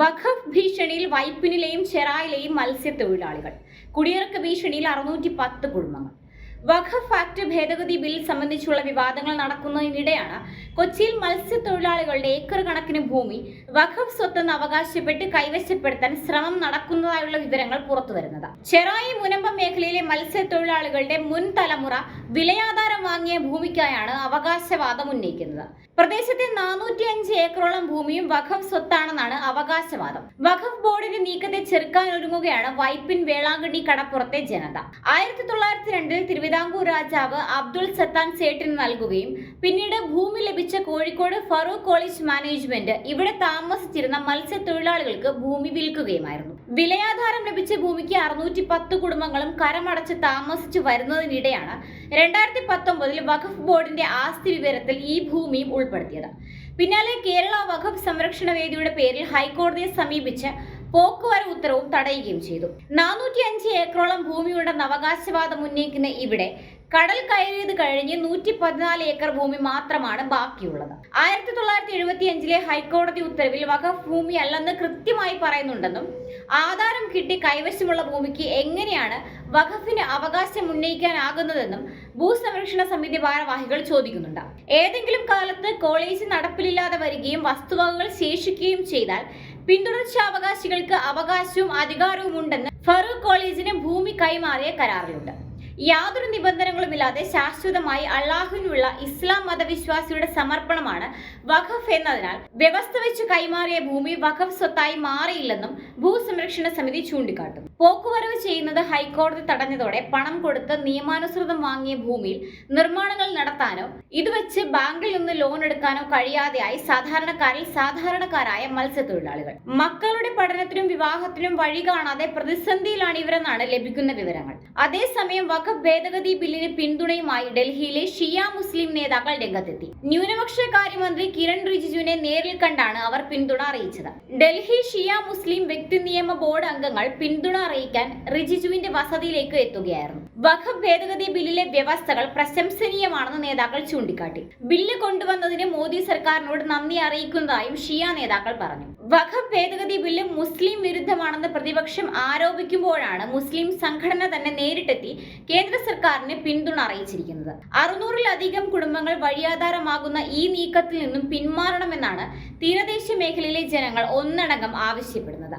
വഖഫ് ഭീഷണിയിൽ വൈപ്പിനിലെയും ചെറായിലെയും മത്സ്യത്തൊഴിലാളികൾ. കുടിയിറക്ക ഭീഷണിയിൽ അറുന്നൂറ്റി പത്ത് കുടുംബങ്ങൾ. വഖഫ് ആക്ട് ഭേദഗതി ബിൽ സംബന്ധിച്ചുള്ള വിവാദങ്ങൾ നടക്കുന്നതിനിടെയാണ് കൊച്ചിയിൽ മത്സ്യത്തൊഴിലാളികളുടെ ഏക്കർ കണക്കിന് ഭൂമി വഖഫ് സ്വത്തെന്ന് അവകാശപ്പെട്ട് കൈവശപ്പെടുത്താൻ ശ്രമം നടക്കുന്നതായുള്ള വിവരങ്ങൾ പുറത്തുവരുന്നത്. ചെറായി മുനമ്പ മേഖലയിലെ മത്സ്യത്തൊഴിലാളികളുടെ മുൻ തലമുറ വിലയാധാരം വാങ്ങിയ ഭൂമിക്കായാണ് അവകാശവാദം ഉന്നയിക്കുന്നത്. പ്രദേശത്തെ നാനൂറ്റി അഞ്ച് ഏക്കറോളം ഭൂമിയും വഖഫ് സ്വത്താണെന്നാണ് അവകാശവാദം. വഖഫ് ബോർഡിന്റെ നീക്കത്തെ ചെറുക്കാൻ ഒരുങ്ങുകയാണ് വൈപ്പിൻ വേളാങ്കണ്ണി കടപ്പുറത്തെ ജനത. ആയിരത്തി തൊള്ളായിരത്തി രണ്ടിൽ തിരുവിതാംകൂർ രാജാവ് അബ്ദുൾ സത്താൻ സേട്ടിന് നൽകുകയും പിന്നീട് ഭൂമി ലഭിച്ച കോഴിക്കോട് ഫറൂഖ് കോളേജ് മാനേജ്മെന്റ്. ഇവിടെ താമസിച്ചിരുന്ന മത്സ്യത്തൊഴിലാളികൾക്ക് ഭൂമി വിൽക്കുകയുമായിരുന്നു. വിലയാധാരം ലഭിച്ച ഭൂമിക്ക് അറുന്നൂറ്റി പത്ത് കുടുംബങ്ങളും കരമടച്ച് താമസിച്ചു വരുന്നതിനിടെയാണ് രണ്ടായിരത്തി പത്തൊമ്പതിൽ വഖഫ് ബോർഡിന്റെ ആസ്തി വിവരത്തിൽ ഈ ഭൂമിയും ഉൾപ്പെടുത്തിയത്. പിന്നാലെ കേരള വഖഫ് സംരക്ഷണ വേദിയുടെ പേരിൽ ഹൈക്കോടതിയെ സമീപിച്ച് പോക്കുവരവ് ഉത്തരവും തടയുകയും ചെയ്തു. നാനൂറ്റി അഞ്ച് ഏക്കറോളം ഭൂമിയുടെ അവകാശവാദം ഉന്നയിക്കുന്ന ഇവിടെ കടൽ കയറിയത് കഴിഞ്ഞ് നൂറ്റി പതിനാല് ഏക്കർ ഭൂമി മാത്രമാണ് ബാക്കിയുള്ളത്. ആയിരത്തി തൊള്ളായിരത്തി എഴുപത്തി അഞ്ചിലെ ഹൈക്കോടതി ഉത്തരവിൽ വഖഫ് ഭൂമി അല്ലെന്ന് കൃത്യമായി പറയുന്നുണ്ടെന്നും ആധാരം കിട്ടി കൈവശമുള്ള ഭൂമിക്ക് എങ്ങനെയാണ് വഖഫിന് അവകാശം ഉന്നയിക്കാനാകുന്നതെന്നും ഭൂസംരക്ഷണ സമിതി ഭാരവാഹികൾ ചോദിക്കുന്നുണ്ട്. ഏതെങ്കിലും കാലത്ത് കോളേജ് നടപ്പിലില്ലാതെ വരികയും വസ്തുവകകൾ ശേഷിക്കുകയും ചെയ്താൽ പിന്തുടർച്ചാവകാശികൾക്ക് അവകാശവും അധികാരവും ഉണ്ടെന്ന് ഫറൂഖ് കോളേജിന് ഭൂമി കൈമാറിയ കരാറിലുണ്ട്. യാതൊരു നിബന്ധനകളുമില്ലാതെ ശാശ്വതമായി അള്ളാഹുവിനുള്ള ഇസ്ലാം മതവിശ്വാസിയുടെ സമർപ്പണമാണ് വഖഫ് എന്നതിനാൽ വ്യവസ്ഥ വെച്ച് കൈമാറിയ ഭൂമി വഖഫ് സ്വത്തായി മാറിയില്ലെന്നും ഭൂസംരക്ഷണ സമിതി ചൂണ്ടിക്കാട്ടും പോക്കുവരവ് ചെയ്യുന്നത് ഹൈക്കോടതി തടഞ്ഞതോടെ പണം കൊടുത്ത് നിയമാനുസൃതം വാങ്ങിയ ഭൂമിയിൽ നിർമ്മാണങ്ങൾ നടത്താനോ ഇത് വെച്ച് ബാങ്കിൽ നിന്ന് ലോൺ എടുക്കാനോ കഴിയാതെയായി സാധാരണക്കാരിൽ സാധാരണക്കാരായ മത്സ്യത്തൊഴിലാളികൾ. മക്കളുടെ പഠനത്തിനും വിവാഹത്തിനും വഴി കാണാതെ പ്രതിസന്ധിയിലാണ് ഇവരെന്നാണ് ലഭിക്കുന്ന വിവരങ്ങൾ. അതേസമയം വഖഫ് ഭേദഗതി ബില്ലിന് പിന്തുണയുമായി ഡൽഹിയിലെ ഷിയ മുസ്ലിം നേതാക്കൾ രംഗത്തെത്തി. ന്യൂനപക്ഷ കാര്യമന്ത്രി കിരൺ റിജിജുവിനെ നേരിൽ കണ്ടാണ് അവർ പിന്തുണ അറിയിച്ചത്. ഡൽഹി ഷിയ മുസ്ലിം വ്യക്തി നിയമ ബോർഡ് അംഗങ്ങൾ പിന്തുണ അറിയിക്കാൻ റിജിജുവിന്റെ വസതിയിലേക്ക് എത്തുകയായിരുന്നു. വഖഫ് ഭേദഗതി ബില്ലിലെ വ്യവസ്ഥകൾ പ്രശംസനീയമാണെന്ന് നേതാക്കൾ ചൂണ്ടിക്കാട്ടി. ബില്ല് കൊണ്ടുവന്നതിന് മോദി സർക്കാരിനോട് നന്ദി അറിയിക്കുന്നതായും ഷിയ നേതാക്കൾ പറഞ്ഞു. വഖഫ് ഭേദഗതി ബില്ല് മുസ്ലിം വിരുദ്ധമാണെന്ന് പ്രതിപക്ഷം ആരോപിക്കുമ്പോഴാണ് മുസ്ലിം സംഘടന തന്നെ നേരിട്ടെത്തി കേന്ദ്ര സർക്കാരിന് പിന്തുണ അറിയിച്ചിരിക്കുന്നത്. അറുന്നൂറിലധികം കുടുംബങ്ങൾ വഴിയാധാരമാകുന്ന ഈ നീക്കത്തിൽ നിന്നും പിന്മാറണമെന്നാണ് തീരദേശ മേഖലയിലെ ജനങ്ങൾ ഒന്നടങ്കം ആവശ്യപ്പെടുന്നത്.